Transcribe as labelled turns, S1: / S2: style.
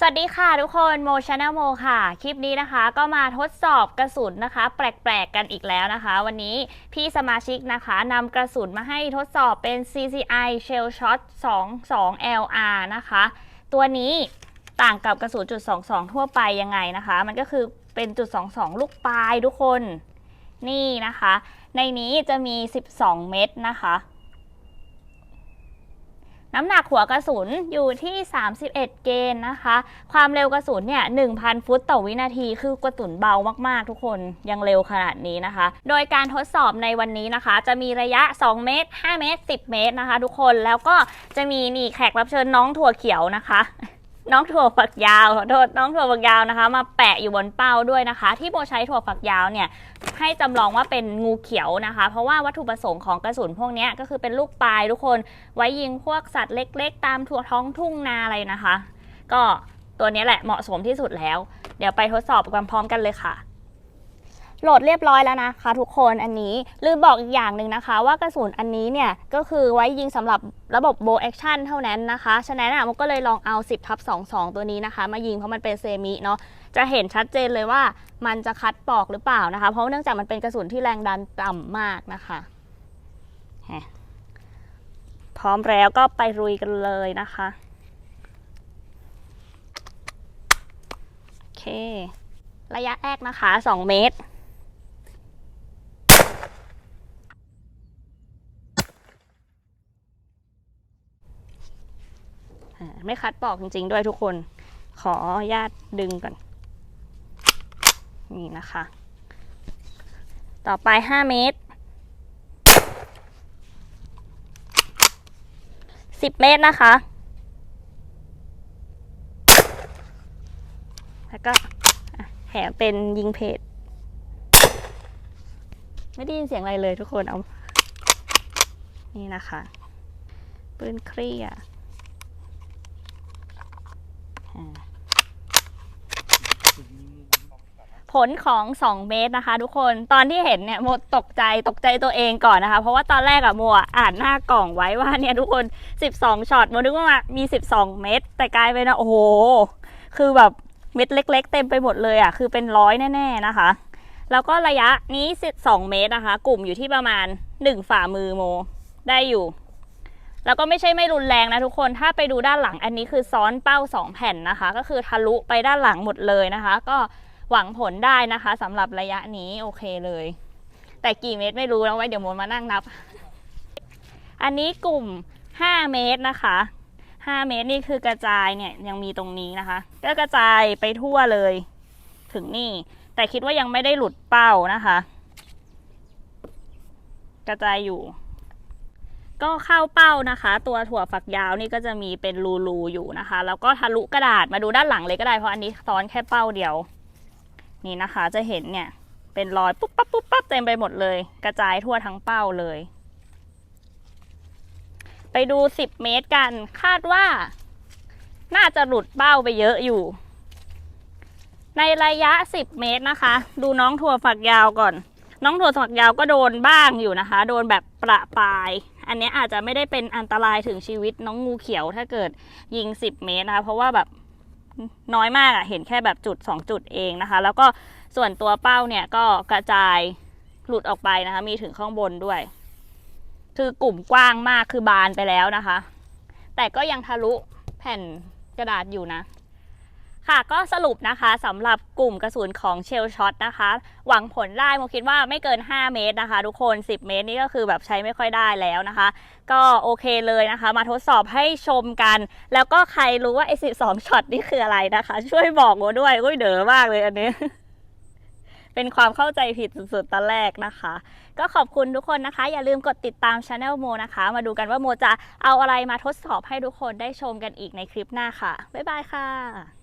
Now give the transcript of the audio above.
S1: สวัสดีค่ะทุกคนโมช n น l โมค่ะ คลิปนี้นะคะก็มาทดสอบกระสุนนะคะ แปลกๆกันอีกแล้วนะคะ วันนี้พี่สมาชิกนะคะนำกระสุนมาให้ทดสอบเป็น CCI Shell Shot 22 LR นะคะ ตัวนี้ต่างกับกระสุนจุด22 ทั่วไปยังไงนะคะ มันก็คือเป็นจุด22 ลูกปลายทุกคนนี่นะคะ ในนี้จะมี 12 เม็ดนะคะ น้ำหนักหัวกระสุนอยู่ที่ 31 เกณฑ์นะคะ ความเร็วกระสุนเนี่ย 1,000 ฟุตต่อวินาที คือกระสุนเบามากๆ ทุกคน ยังเร็วขนาดนี้นะคะ โดยการทดสอบในวันนี้นะคะ จะมีระยะ 2 เมตร 5 เมตร 10 เมตรนะคะ ทุกคน แล้วก็จะมีนี่แขกรับเชิญน้องถั่วเขียวนะคะ น้องถั่วฝักยาวขอโทษน้องถั่วฝักยาวนะคะ มาแปะอยู่บนเป้าด้วยนะคะ ที่โบใช้ถั่วฝักยาวเนี่ยให้จำลองว่าเป็นงูเขียวนะคะ เพราะว่าวัตถุประสงค์ของกระสุนพวกนี้ก็คือเป็นลูกปลายทุกคนไว้ยิงพวกสัตว์เล็ก ๆ ตามทั่วท้องทุ่งนาอะไรนะคะ ก็ตัวนี้แหละเหมาะสมที่สุดแล้ว เดี๋ยวไปทดสอบกันพร้อมกันเลยค่ะ โหลดเรียบร้อยแล้วนะคะทุกคนอันนี้ลืมบอกอีกอย่างหนึ่งนะคะ ว่ากระสุนอันนี้เนี่ยก็คือไว้ยิงสำหรับระบบโบแอคชั่นเท่านั้นนะคะ ฉะนั้นอะมันก็เลยลองเอา 10ทับ22 ตัวนี้นะคะ มายิงเพราะมันเป็นเซมิเนาะจะเห็นชัดเจนเลยว่ามันจะคัดปอกหรือเปล่านะคะ เพราะเนื่องจากมันเป็นกระสุนที่แรงดันต่ำมากนะคะแฮะพร้อมแล้วก็ไปรุยกันเลยนะคะโอเค ระยะแรกนะคะ 2 เมตร ไม่คัดปอกจริง ๆ ด้วยทุกคน ขอญาตดึงก่อน นี่นะคะ ต่อไป 5 เมตร 10 เมตรนะคะ แล้วก็แถมเป็นยิงเพจไม่ได้ยินเสียงอะไรเลยทุกคนเอา นี่นะคะ ปืนเคลียร์ ผลของ 2 เมตรนะคะ ทุกคนตอนที่เห็นเนี่ยโมตกใจตกใจตัวเองก่อนนะคะ เพราะว่าตอนแรกอะโมอะอ่านหน้ากล่องไว้ว่าเนี่ยทุกคน 12ช็อตโมนึกว่ามี 12 เม็ดแต่กลายเป็นะโอ้โหคือแบบเม็ดเล็ก ๆ เต็มไปหมดเลยอะคือเป็นร้อยแน่ ๆนะคะ แล้วก็ระยะนี้12เมตรนะคะ กลุ่มอยู่ที่ประมาณ 1 ฝ่ามือโม ได้อยู่ แล้วก็ไม่ใช่ไม่รุนแรงนะทุกคนถ้าไปดูด้านหลังอันนี้คือซ้อนเป้า 2 แผ่นนะคะ ก็คือทะลุไปด้านหลังหมดเลยนะคะ ก็หวังผลได้นะคะสำหรับระยะนี้โอเคเลย แต่กี่เมตรไม่รู้แล้วไว้เดี๋ยวมนมานั่งนับ อันนี้กลุ่ม 5 เมตรนะคะ 5 เมตรนี่คือกระจายเนี่ยยังมีตรงนี้นะคะ ก็กระจายไปทั่วเลย ถึงนี่ แต่คิดว่ายังไม่ได้หลุดเป้านะคะ กระจายอยู่ ก็เข้าเป้านะคะ ตัวถั่วฝักยาวนี่ก็จะมีเป็นรูๆอยู่นะคะ แล้วก็ทะลุกระดาษมาดูด้านหลังเลยก็ได้เพราะอันนี้ซ้อนแค่เป้าเดียว นี่นะคะจะเห็นเนี่ยเป็นรอยปุ๊บปั๊บปุ๊บปั๊บเต็มไปหมดเลย กระจายทั่วทั้งเป้าเลย ไปดู 10 เมตรกันคาดว่า น่าจะหลุดเป้าไปเยอะอยู่ ในระยะ 10 เมตรนะคะ ดูน้องถั่วฝักยาวก่อน น้องถั่วฝักยาวก็โดนบ้างอยู่นะคะ โดนแบบประปาย อันนี้อาจจะไม่ได้เป็นอันตรายถึงชีวิตน้องงูเขียวถ้าเกิดยิง 10 เมตรนะคะ เพราะว่าแบบน้อยมากอะเห็นแค่แบบจุด 2 จุดเองนะคะ แล้วก็ส่วนตัวเป้าเนี่ยก็กระจายหลุดออกไปนะคะ มีถึงข้างบนด้วย คือกลุ่มกว้างมากคือบานไปแล้วนะคะ แต่ก็ยังทะลุแผ่นกระดาษอยู่นะ ค่ะก็สรุปนะคะสำหรับกลุ่มกระสุนของเชลช็อตนะคะ หวังผลได้โมคิดว่าไม่เกิน 5 เมตรนะคะ ทุกคน 10 เมตรนี่ก็คือแบบใช้ไม่ค่อยได้แล้วนะคะ ก็โอเคเลยนะคะ มาทดสอบให้ชมกัน แล้วก็ใครรู้ว่าไอ้12ช็อตนี่คืออะไรนะคะ ช่วยบอกโมด้วยอุ้ยเด๋อมากเลยอันนี้ เป็นความเข้าใจผิดสุดๆตอนแรกนะคะ ก็ขอบคุณทุกคนนะคะ อย่าลืมกดติดตามช anel โมนะคะ มาดูกันว่าโมจะเอาอะไรมาทดสอบให้ทุกคนได้ชมกันอีกในคลิปหน้าค่ะบ๊ายบายค่ะ